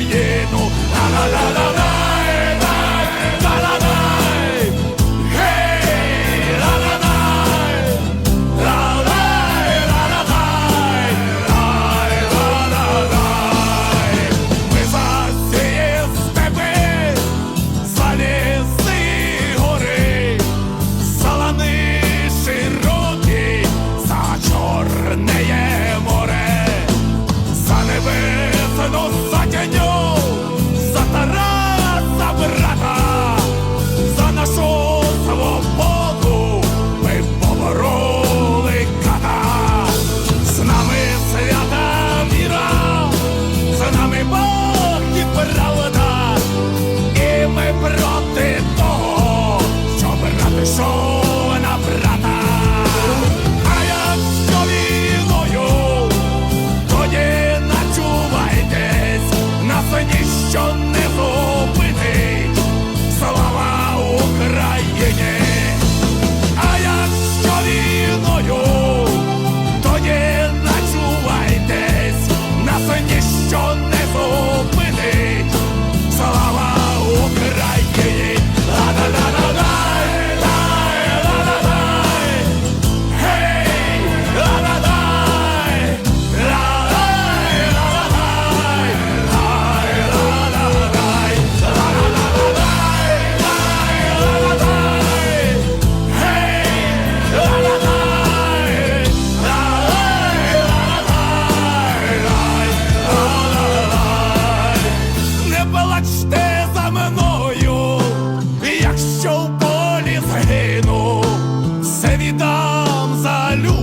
yeah.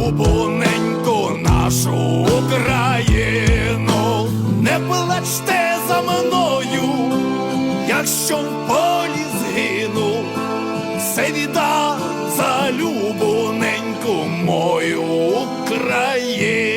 улюбленьку нашу Україну, не плачте за мною, якщо в полі згину, все віддам за любоненьку мою Україну.